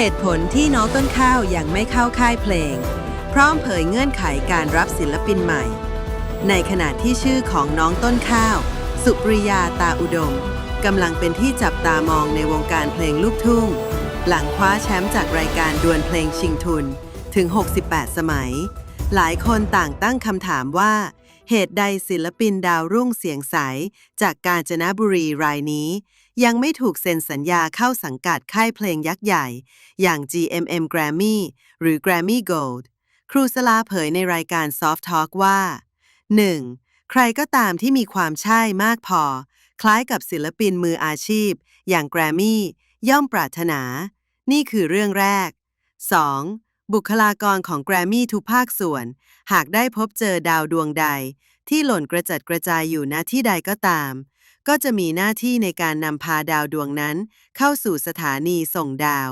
เหตุผลที่น้องต้นข้าวยังไม่เข้าค่ายเพลง พร้อมเผยเงื่อนไขการรับศิลปินใหม่ ในขณะที่ชื่อของน้องต้นข้าว สุปริยาตาอุดมกำลังเป็นที่จับตามองในวงการเพลงลูกทุ่ง หลังคว้าแชมป์จากรายการดวลเพลงชิงทุนถึง 68 สมัย หลายคนต่างตั้งคำถามว่า เหตุใดศิลปินดาวรุ่งเสียงใส จากกาญจนบุรีรายนี้ ยังไม่ถูกเซ็นสัญญาเข้าสังกัดค่ายเพลงยักษ์ใหญ่ อย่าง GMM Grammy หรือ Grammy Gold ครูสลาเผยในรายการ Soft Talk ว่า 1. ใครก็ตามที่มีความใช่มากพอ คล้ายกับศิลปินมืออาชีพ อย่างแกรมมี่ย่อมปรารถนา นี่คือเรื่องแรก 2. บุคลากรของแกรมมี่ทุกภาคส่วน หากได้พบเจอดาวดวงใด ที่หล่นกระจัดกระจายอยู่ณที่ใดก็ตาม ก็จะมีหน้าที่ในการนำพาดาวดวงนั้น เข้าสู่สถานีส่งดาว